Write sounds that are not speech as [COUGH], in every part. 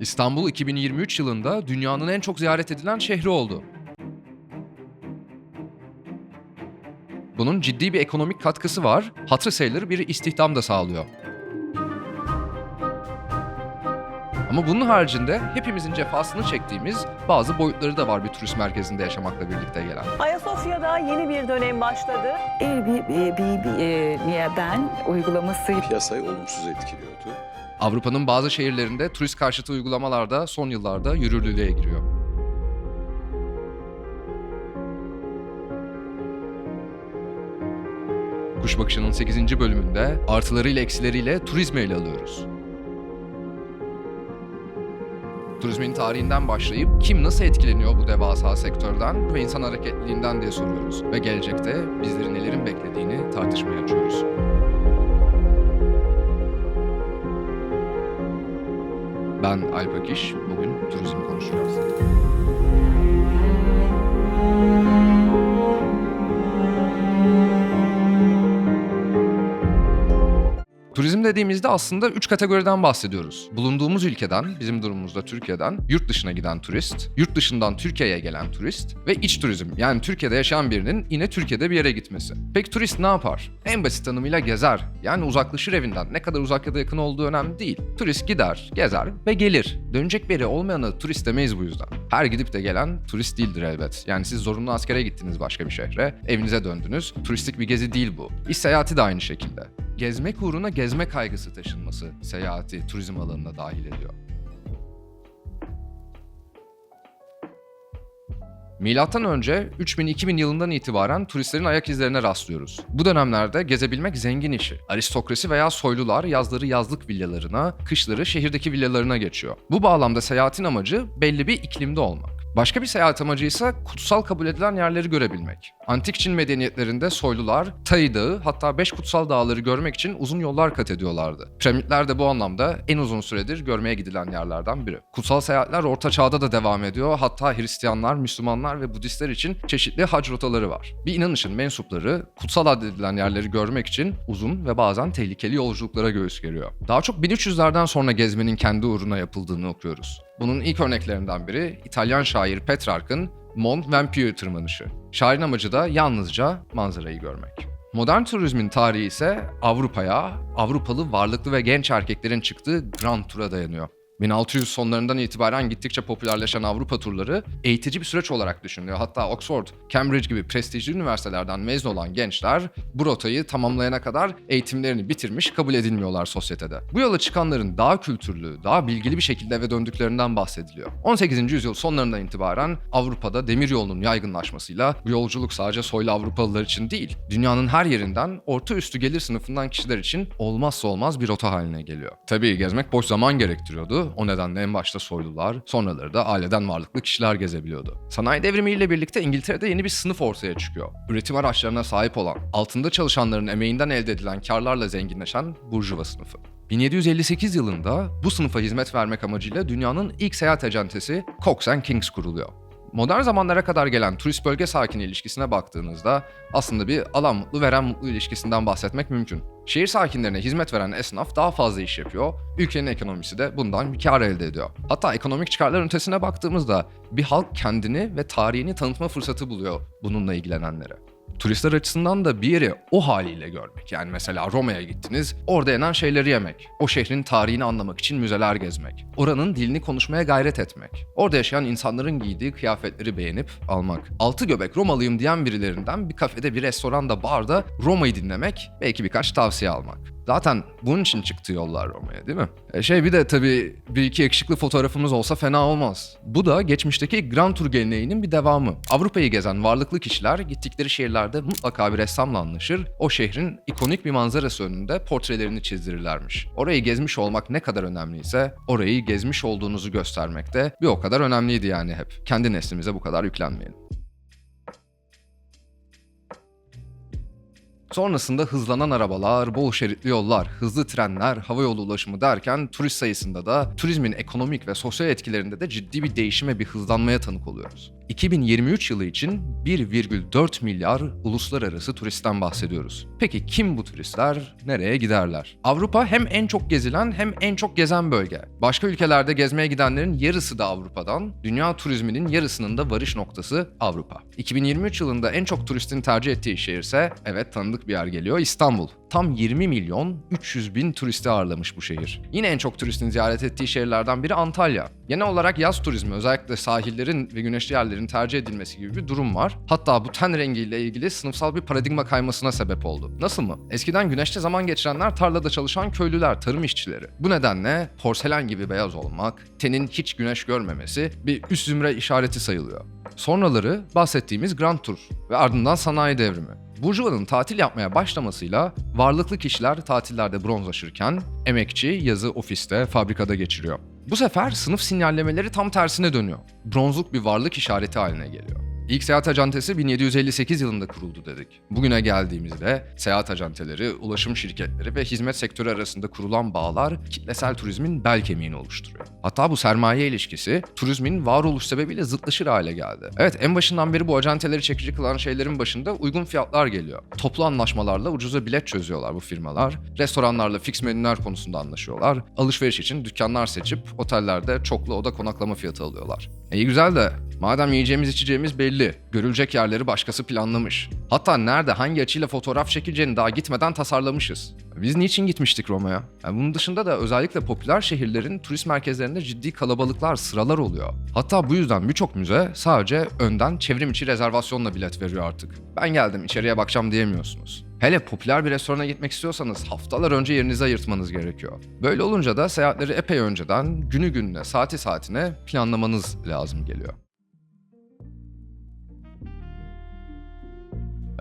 İstanbul 2023 yılında dünyanın en çok ziyaret edilen şehri oldu. Bunun ciddi bir ekonomik katkısı var, hatırı sayılır bir istihdam da sağlıyor. Ama bunun haricinde hepimizin cefasını çektiğimiz bazı boyutları da var bir turist merkezinde yaşamakla birlikte gelen. Ayasofya'da yeni bir dönem başladı. Airbnb'den uygulaması piyasayı olumsuz etkiliyordu. Avrupa'nın bazı şehirlerinde turist karşıtı uygulamalar da son yıllarda yürürlüğe giriyor. Kuş Bakışı'nın 8. bölümünde artılarıyla eksileriyle turizmi ele alıyoruz. Turizmin tarihinden başlayıp kim nasıl etkileniyor bu devasa sektörden ve insan hareketliliğinden diye soruyoruz. Ve gelecekte bizleri nelerin beklediğini tartışmaya açıyoruz. Ben Alp Akiş, bugün turizm konuşacağız. Dediğimizde aslında üç kategoriden bahsediyoruz. Bulunduğumuz ülkeden, bizim durumumuzda Türkiye'den, yurt dışına giden turist, yurt dışından Türkiye'ye gelen turist ve iç turizm. Yani Türkiye'de yaşayan birinin yine Türkiye'de bir yere gitmesi. Peki turist ne yapar? En basit tanımıyla gezer. Yani uzaklaşır evinden. Ne kadar uzak ya da yakın olduğu önemli değil. Turist gider, gezer ve gelir. Dönecek bir yere olmayanı turist demeyiz bu yüzden. Her gidip de gelen turist değildir elbet. Yani siz zorunlu askere gittiniz başka bir şehre, evinize döndünüz. Turistik bir gezi değil bu. İş seyahati de aynı şekilde gezmek uğruna gezme kaygısı taşınması seyahati turizm alanına dahil ediyor. Milattan önce 3000-2000 yılından itibaren turistlerin ayak izlerine rastlıyoruz. Bu dönemlerde gezebilmek zengin işi. Aristokrasi veya soylular yazları yazlık villalarına, kışları şehirdeki villalarına geçiyor. Bu bağlamda seyahatin amacı belli bir iklimde olmak. Başka bir seyahat amacı ise kutsal kabul edilen yerleri görebilmek. Antik Çin medeniyetlerinde soylular Tai Dağı hatta beş kutsal dağları görmek için uzun yollar kat ediyorlardı. Piramitler de bu anlamda en uzun süredir görmeye gidilen yerlerden biri. Kutsal seyahatler Orta Çağ'da da devam ediyor. Hatta Hristiyanlar, Müslümanlar ve Budistler için çeşitli hac rotaları var. Bir inanışın mensupları kutsal addedilen yerleri görmek için uzun ve bazen tehlikeli yolculuklara göğüs geriyor. Daha çok 1300'lerden sonra gezmenin kendi uğruna yapıldığını okuyoruz. Bunun ilk örneklerinden biri İtalyan şair Petrarch'ın Mont Ventoux tırmanışı. Şairin amacı da yalnızca manzarayı görmek. Modern turizmin tarihi ise Avrupa'ya, Avrupalı varlıklı ve genç erkeklerin çıktığı Grand Tour'a dayanıyor. 1600 sonlarından itibaren gittikçe popülerleşen Avrupa turları eğitici bir süreç olarak düşünülüyor. Hatta Oxford, Cambridge gibi prestijli üniversitelerden mezun olan gençler bu rotayı tamamlayana kadar eğitimlerini bitirmiş kabul edilmiyorlar sosyetede. Bu yola çıkanların daha kültürlü, daha bilgili bir şekilde eve döndüklerinden bahsediliyor. 18. yüzyıl sonlarından itibaren Avrupa'da demiryolunun yaygınlaşmasıyla bu yolculuk sadece soylu Avrupalılar için değil, dünyanın her yerinden orta üstü gelir sınıfından kişiler için olmazsa olmaz bir rota haline geliyor. Tabii gezmek boş zaman gerektiriyordu. O nedenle en başta soylular, sonraları da aileden varlıklı kişiler gezebiliyordu. Sanayi devrimiyle birlikte İngiltere'de yeni bir sınıf ortaya çıkıyor. Üretim araçlarına sahip olan, altında çalışanların emeğinden elde edilen karlarla zenginleşen burjuva sınıfı. 1758 yılında bu sınıfa hizmet vermek amacıyla dünyanın ilk seyahat acentesi Cox Kings kuruluyor. Modern zamanlara kadar gelen turist bölge sakini ilişkisine baktığınızda aslında bir alan mutlu veren mutlu ilişkisinden bahsetmek mümkün. Şehir sakinlerine hizmet veren esnaf daha fazla iş yapıyor, ülkenin ekonomisi de bundan bir kar elde ediyor. Hatta ekonomik çıkarların ötesine baktığımızda bir halk kendini ve tarihini tanıtma fırsatı buluyor bununla ilgilenenlere. Turistler açısından da bir yeri o haliyle görmek. Yani mesela Roma'ya gittiniz, orada yenen şeyleri yemek. O şehrin tarihini anlamak için müzeler gezmek. Oranın dilini konuşmaya gayret etmek. Orada yaşayan insanların giydiği kıyafetleri beğenip almak. Altı göbek Romalıyım diyen birilerinden bir kafede, bir restoranda, barda Roma'yı dinlemek, belki birkaç tavsiye almak. Zaten bunun için çıktı yollar Roma'ya değil mi? E şey bir de tabii bir iki yakışıklı fotoğrafımız olsa fena olmaz. Bu da geçmişteki Grand Tour geleneğinin bir devamı. Avrupa'yı gezen varlıklı kişiler gittikleri şehirlerde mutlaka bir ressamla anlaşır. O şehrin ikonik bir manzarası önünde portrelerini çizdirirlermiş. Orayı gezmiş olmak ne kadar önemliyse orayı gezmiş olduğunuzu göstermek de bir o kadar önemliydi yani hep. Kendi neslimize bu kadar yüklenmeyelim. Sonrasında hızlanan arabalar, bol şeritli yollar, hızlı trenler, havayolu ulaşımı derken turist sayısında da turizmin ekonomik ve sosyal etkilerinde de ciddi bir değişime, bir hızlanmaya tanık oluyoruz. 2023 yılı için 1,4 milyar uluslararası turistten bahsediyoruz. Peki kim bu turistler, nereye giderler? Avrupa hem en çok gezilen hem en çok gezen bölge. Başka ülkelerde gezmeye gidenlerin yarısı da Avrupa'dan, dünya turizminin yarısının da varış noktası Avrupa. 2023 yılında en çok turistin tercih ettiği şehirse, evet tanıdık bir yer geliyor, İstanbul. Tam 20 milyon 300 bin turisti ağırlamış bu şehir. Yine en çok turistin ziyaret ettiği şehirlerden biri Antalya. Genel olarak yaz turizmi özellikle sahillerin ve güneşli yerlerin tercih edilmesi gibi bir durum var. Hatta bu ten rengiyle ilgili sınıfsal bir paradigma kaymasına sebep oldu. Nasıl mı? Eskiden güneşte zaman geçirenler tarlada çalışan köylüler, tarım işçileri. Bu nedenle porselen gibi beyaz olmak, tenin hiç güneş görmemesi bir üst zümre işareti sayılıyor. Sonraları bahsettiğimiz Grand Tour ve ardından sanayi devrimi. Burjuva'nın tatil yapmaya başlamasıyla varlıklı kişiler tatillerde bronzlaşırken emekçi yazı ofiste, fabrikada geçiriyor. Bu sefer sınıf sinyallemeleri tam tersine dönüyor. Bronzluk bir varlık işareti haline geliyor. İlk seyahat acentesi 1758 yılında kuruldu dedik. Bugüne geldiğimizde seyahat acenteleri, ulaşım şirketleri ve hizmet sektörü arasında kurulan bağlar kitlesel turizmin bel kemiğini oluşturuyor. Hatta bu sermaye ilişkisi turizmin varoluş sebebiyle zıtlaşır hale geldi. Evet en başından beri bu acenteleri çekici kılan şeylerin başında uygun fiyatlar geliyor. Toplu anlaşmalarla ucuza bilet çözüyorlar bu firmalar. Restoranlarla fix menüler konusunda anlaşıyorlar. Alışveriş için dükkanlar seçip otellerde çoklu oda konaklama fiyatı alıyorlar. E, İyi güzel de madem yiyeceğimiz içeceğimiz belli. Görülecek yerleri başkası planlamış. Hatta nerede hangi açıyla fotoğraf çekileceğini daha gitmeden tasarlamışız. Biz niçin gitmiştik Roma'ya? Yani bunun dışında da özellikle popüler şehirlerin turist merkezlerinde ciddi kalabalıklar, sıralar oluyor. Hatta bu yüzden birçok müze sadece önden çevrim içi rezervasyonla bilet veriyor artık. Ben geldim içeriye bakacağım diyemiyorsunuz. Hele popüler bir restorana gitmek istiyorsanız haftalar önce yerinizi ayırtmanız gerekiyor. Böyle olunca da seyahatleri epey önceden günü gününe, saati saatine planlamanız lazım geliyor.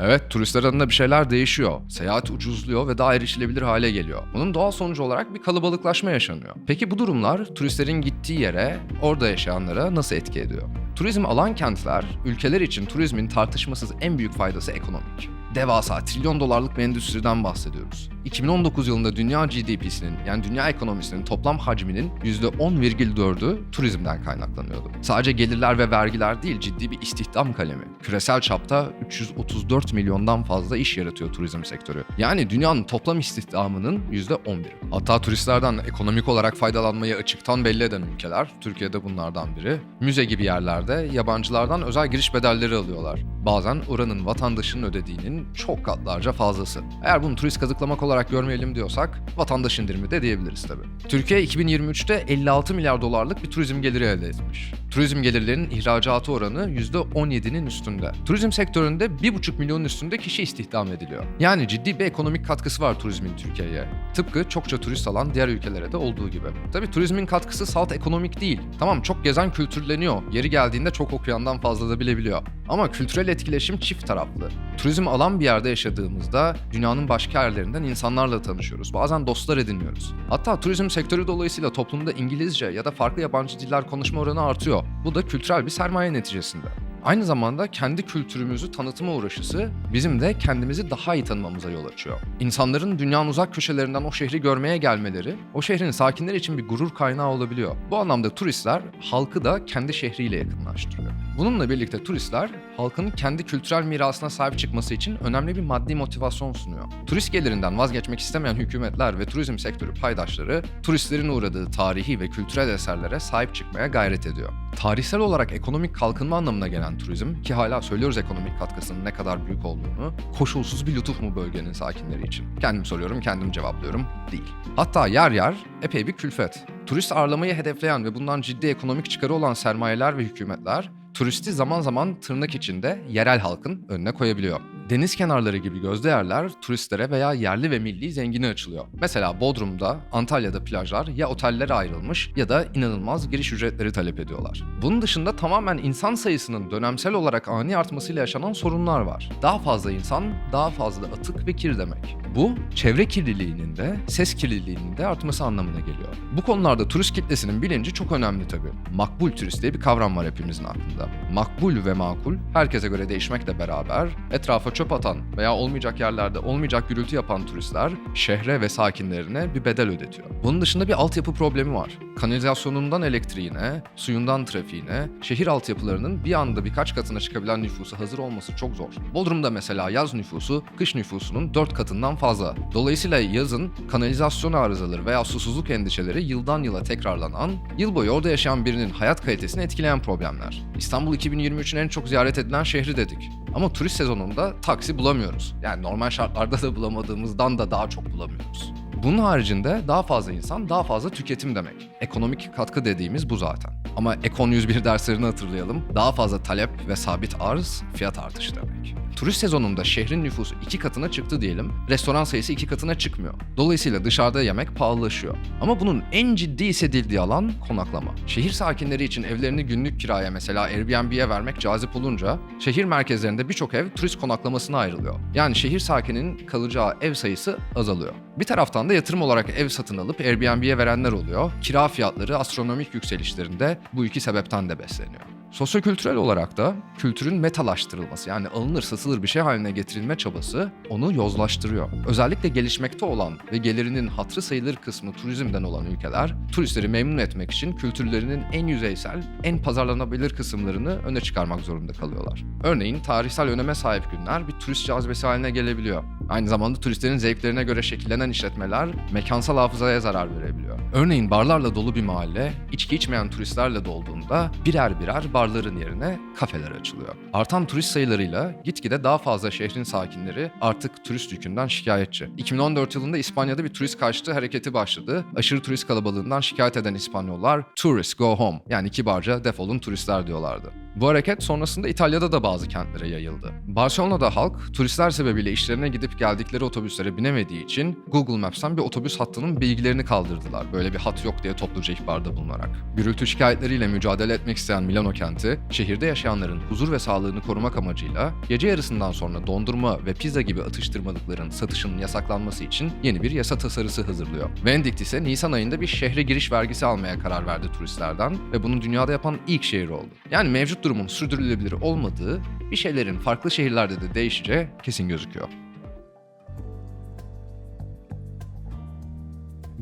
Evet, turistler adına bir şeyler değişiyor. Seyahat ucuzluyor ve daha erişilebilir hale geliyor. Bunun doğal sonucu olarak bir kalabalıklaşma yaşanıyor. Peki bu durumlar turistlerin gittiği yere, orada yaşayanlara nasıl etki ediyor? Turizm alan kentler, ülkeler için turizmin tartışmasız en büyük faydası ekonomik. Devasa, trilyon dolarlık bir endüstriden bahsediyoruz. 2019 yılında dünya GDP'sinin yani dünya ekonomisinin toplam hacminin %10,4'ü turizmden kaynaklanıyordu. Sadece gelirler ve vergiler değil ciddi bir istihdam kalemi. Küresel çapta 334 milyondan fazla iş yaratıyor turizm sektörü. Yani dünyanın toplam istihdamının %11'i. Hatta turistlerden ekonomik olarak faydalanmayı açıktan belli eden ülkeler, Türkiye'de bunlardan biri, müze gibi yerlerde yabancılardan özel giriş bedelleri alıyorlar. Bazen oranın vatandaşının ödediğinin çok katlarca fazlası. Eğer bunu turist kazıklamak olarak görmeyelim diyorsak vatandaş indirimi de diyebiliriz tabii. Türkiye 2023'te 56 milyar dolarlık bir turizm geliri elde etmiş. Turizm gelirlerinin ihracatı oranı %17'nin üstünde. Turizm sektöründe 1,5 milyonun üstünde kişi istihdam ediliyor. Yani ciddi bir ekonomik katkısı var turizmin Türkiye'ye. Tıpkı çokça turist alan diğer ülkelere de olduğu gibi. Tabii turizmin katkısı salt ekonomik değil. Tamam çok gezen kültürleniyor. Yeri geldiğinde çok okuyandan fazla da bilebiliyor. Ama kültürel etkileşim çift taraflı. Turizm alan bir yerde yaşadığımızda dünyanın başka yerlerinden insanlarla tanışıyoruz. Bazen dostlar ediniyoruz. Hatta turizm sektörü dolayısıyla toplumda İngilizce ya da farklı yabancı diller konuşma oranı artıyor. Bu da kültürel bir sermaye neticesinde. Aynı zamanda kendi kültürümüzü tanıtıma uğraşısı bizim de kendimizi daha iyi tanımamıza yol açıyor. İnsanların dünyanın uzak köşelerinden o şehri görmeye gelmeleri, o şehrin sakinleri için bir gurur kaynağı olabiliyor. Bu anlamda turistler halkı da kendi şehriyle yakınlaştırıyor. Bununla birlikte turistler halkın kendi kültürel mirasına sahip çıkması için önemli bir maddi motivasyon sunuyor. Turist gelirinden vazgeçmek istemeyen hükümetler ve turizm sektörü paydaşları turistlerin uğradığı tarihi ve kültürel eserlere sahip çıkmaya gayret ediyor. Tarihsel olarak ekonomik kalkınma anlamına gelen turizm ki hala söylüyoruz ekonomik katkısının ne kadar büyük olduğunu koşulsuz bir lütuf mu bölgenin sakinleri için? Kendim soruyorum, kendim cevaplıyorum. Değil. Hatta yer yer epey bir külfet. Turist ağırlamayı hedefleyen ve bundan ciddi ekonomik çıkarı olan sermayeler ve hükümetler turisti zaman zaman tırnak içinde yerel halkın önüne koyabiliyor. Deniz kenarları gibi gözde yerler turistlere veya yerli ve milli zengine açılıyor. Mesela Bodrum'da, Antalya'da plajlar ya otellere ayrılmış ya da inanılmaz giriş ücretleri talep ediyorlar. Bunun dışında tamamen insan sayısının dönemsel olarak ani artmasıyla yaşanan sorunlar var. Daha fazla insan, daha fazla atık ve kir demek. Bu, çevre kirliliğinin de, ses kirliliğinin de artması anlamına geliyor. Bu konularda turist kitlesinin bilinci çok önemli tabii. Makbul turist diye bir kavram var hepimizin aklında. Makbul ve makul herkese göre değişmekle beraber etrafa çöp atan veya olmayacak yerlerde olmayacak gürültü yapan turistler şehre ve sakinlerine bir bedel ödetiyor. Bunun dışında bir altyapı problemi var. Kanalizasyonundan elektriğine, suyundan trafiğine, şehir altyapılarının bir anda birkaç katına çıkabilen nüfusu hazır olması çok zor. Bodrum'da mesela yaz nüfusu kış nüfusunun 4 katından fazla. Dolayısıyla yazın kanalizasyon arızaları veya susuzluk endişeleri yıldan yıla tekrarlanan, yıl boyu orada yaşayan birinin hayat kalitesini etkileyen problemler. İstanbul 2023'ün en çok ziyaret edilen şehri dedik. Ama turist sezonunda taksi bulamıyoruz. Yani normal şartlarda da bulamadığımızdan da daha çok bulamıyoruz. Bunun haricinde daha fazla insan, daha fazla tüketim demek. Ekonomik katkı dediğimiz bu zaten. Ama Ekon 101 derslerini hatırlayalım. Daha fazla talep ve sabit arz fiyat artışı demek. Turist sezonunda şehrin nüfusu iki katına çıktı diyelim, restoran sayısı iki katına çıkmıyor. Dolayısıyla dışarıda yemek pahalılaşıyor. Ama bunun en ciddi hissedildiği alan konaklama. Şehir sakinleri için evlerini günlük kiraya mesela Airbnb'ye vermek cazip olunca, şehir merkezlerinde birçok ev turist konaklamasına ayrılıyor. Yani şehir sakininin kalacağı ev sayısı azalıyor. Bir taraftan da yatırım olarak ev satın alıp Airbnb'ye verenler oluyor. Kira fiyatları astronomik yükselişlerinde bu iki sebepten de besleniyor. Sosyokültürel olarak da kültürün metalaştırılması yani alınır satılır bir şey haline getirilme çabası onu yozlaştırıyor. Özellikle gelişmekte olan ve gelirinin hatırı sayılır kısmı turizmden olan ülkeler turistleri memnun etmek için kültürlerinin en yüzeysel, en pazarlanabilir kısımlarını öne çıkarmak zorunda kalıyorlar. Örneğin tarihsel öneme sahip günler bir turist cazibesi haline gelebiliyor. Aynı zamanda turistlerin zevklerine göre şekillenen işletmeler mekansal hafızaya zarar verebiliyor. Örneğin barlarla dolu bir mahalle, içki içmeyen turistlerle dolduğunda birer birer barların yerine kafeler açılıyor. Artan turist sayılarıyla gitgide daha fazla şehrin sakinleri artık turist yükünden şikayetçi. 2014 yılında İspanya'da bir turist kaçtı hareketi başladı. Aşırı turist kalabalığından şikayet eden İspanyollar "Tourists go home" yani kibarca defolun turistler diyorlardı. Bu hareket sonrasında İtalya'da da bazı kentlere yayıldı. Barcelona'da halk turistler sebebiyle işlerine gidip geldikleri otobüslere binemediği için Google Maps'ten bir otobüs hattının bilgilerini kaldırdılar. Böyle bir hat yok diye topluca ihbarda bulunarak. Gürültü şikayetleriyle mücadele etmek isteyen Milano kenti, şehirde yaşayanların huzur ve sağlığını korumak amacıyla gece yarısından sonra dondurma ve pizza gibi atıştırmalıkların satışının yasaklanması için yeni bir yasa tasarısı hazırlıyor. Vendict ise Nisan ayında bir şehre giriş vergisi almaya karar verdi turistlerden ve bunu dünyada yapan ilk şehir oldu. Yani mevcut durumun sürdürülebilir olmadığı, bir şeylerin farklı şehirlerde de değişeceği kesin gözüküyor.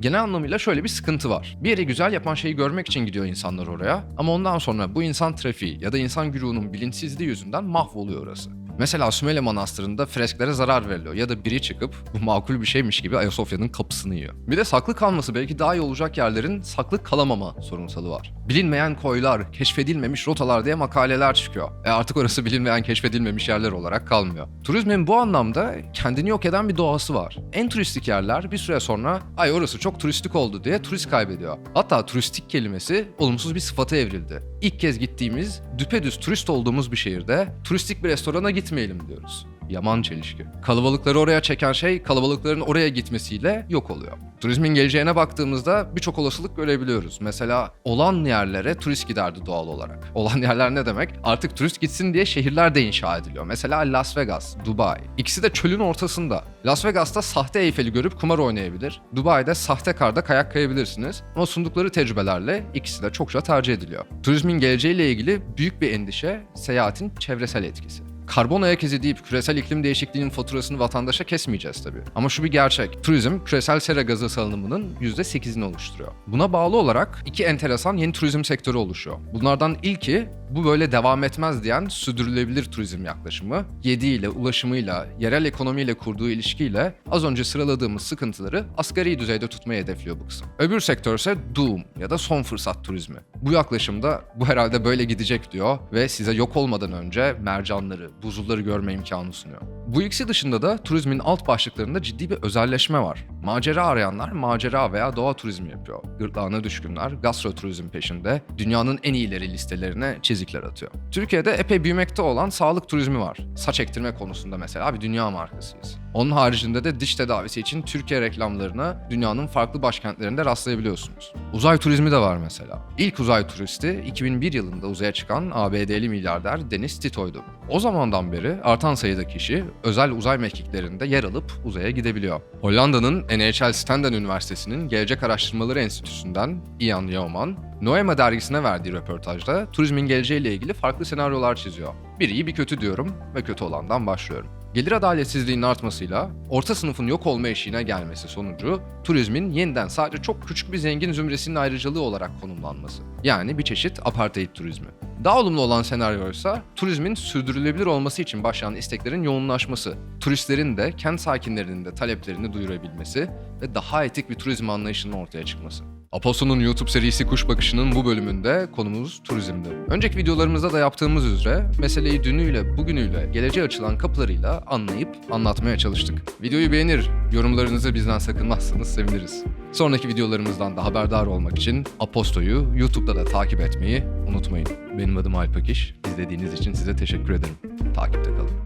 Genel anlamıyla şöyle bir sıkıntı var. Bir yeri güzel yapan şeyi görmek için gidiyor insanlar oraya ama ondan sonra bu insan trafiği ya da insan güruhunun bilinçsizliği yüzünden mahvoluyor orası. Mesela Sümele Manastırı'nda fresklere zarar veriliyor ya da biri çıkıp bu makul bir şeymiş gibi Ayasofya'nın kapısını yiyor. Bir de saklı kalması belki daha iyi olacak yerlerin saklı kalamama sorunsalı var. Bilinmeyen koylar, keşfedilmemiş rotalar diye makaleler çıkıyor. E artık orası bilinmeyen, keşfedilmemiş yerler olarak kalmıyor. Turizmin bu anlamda kendini yok eden bir doğası var. En turistik yerler bir süre sonra ay orası çok turistik oldu diye turist kaybediyor. Hatta turistik kelimesi olumsuz bir sıfata evrildi. İlk kez gittiğimiz, düpedüz turist olduğumuz bir şehirde turistik bir restorana gitmeyelim diyoruz. Yaman çelişki. Kalabalıkları oraya çeken şey kalabalıkların oraya gitmesiyle yok oluyor. Turizmin geleceğine baktığımızda birçok olasılık görebiliyoruz. Mesela olan yerlere turist giderdi doğal olarak. [LAUGHS] Olan yerler ne demek? Artık turist gitsin diye şehirler de inşa ediliyor. Mesela Las Vegas, Dubai. İkisi de çölün ortasında. Las Vegas'ta sahte Eyfel'i görüp kumar oynayabilir. Dubai'de sahte karda kayak kayabilirsiniz. Ama sundukları tecrübelerle ikisi de çokça tercih ediliyor. Turizmin geleceğiyle ilgili büyük bir endişe seyahatin çevresel etkisi. Karbon ayak izi deyip küresel iklim değişikliğinin faturasını vatandaşa kesmeyeceğiz tabii. Ama şu bir gerçek. Turizm küresel sera gazı salınımının %8'ini oluşturuyor. Buna bağlı olarak iki enteresan yeni turizm sektörü oluşuyor. Bunlardan ilki bu böyle devam etmez diyen sürdürülebilir turizm yaklaşımı. Yediğiyle, ulaşımıyla, yerel ekonomiyle kurduğu ilişkiyle az önce sıraladığımız sıkıntıları asgari düzeyde tutmayı hedefliyor bu kısım. Öbür sektör ise doom ya da son fırsat turizmi. Bu yaklaşımda bu herhalde böyle gidecek diyor ve size yok olmadan önce mercanları, buzulları görme imkanı sunuyor. Bu ikisi dışında da turizmin alt başlıklarında ciddi bir özelleşme var. Macera arayanlar macera veya doğa turizmi yapıyor. Gırtlağına düşkünler gastro turizm peşinde dünyanın en iyileri listelerine çizikler atıyor. Türkiye'de epey büyümekte olan sağlık turizmi var. Saç ektirme konusunda mesela bir dünya markasıyız. Onun haricinde de diş tedavisi için Türkiye reklamlarına dünyanın farklı başkentlerinde rastlayabiliyorsunuz. Uzay turizmi de var mesela. İlk uzay turisti 2001 yılında uzaya çıkan ABD'li milyarder Dennis Tito'ydu. O zamandan beri artan sayıda kişi özel uzay mekiklerinde yer alıp uzaya gidebiliyor. Hollanda'nın NHL Stenden Üniversitesi'nin Gelecek Araştırmaları Enstitüsü'nden Ian Yeoman, Noema dergisine verdiği röportajda turizmin geleceğiyle ilgili farklı senaryolar çiziyor. Bir iyi bir kötü diyorum ve kötü olandan başlıyorum. Gelir adaletsizliğinin artmasıyla orta sınıfın yok olma eşiğine gelmesi sonucu turizmin yeniden sadece çok küçük bir zengin zümresinin ayrıcalığı olarak konumlanması. Yani bir çeşit apartheid turizmi. Daha olumlu olan senaryo ise turizmin sürdürülebilir olması için başlayan isteklerin yoğunlaşması, turistlerin de kent sakinlerinin de taleplerini duyurabilmesi ve daha etik bir turizm anlayışının ortaya çıkması. Aposto'nun YouTube serisi Kuş Bakışı'nın bu bölümünde konumuz turizmdi. Önceki videolarımızda da yaptığımız üzere meseleyi dünüyle, bugünüyle, geleceğe açılan kapılarıyla anlayıp anlatmaya çalıştık. Videoyu beğenir, yorumlarınızı bizden sakınmazsanız seviniriz. Sonraki videolarımızdan da haberdar olmak için Aposto'yu YouTube'da da takip etmeyi unutmayın. Benim adım Alp Akiş. İzlediğiniz için size teşekkür ederim. Takipte kalın.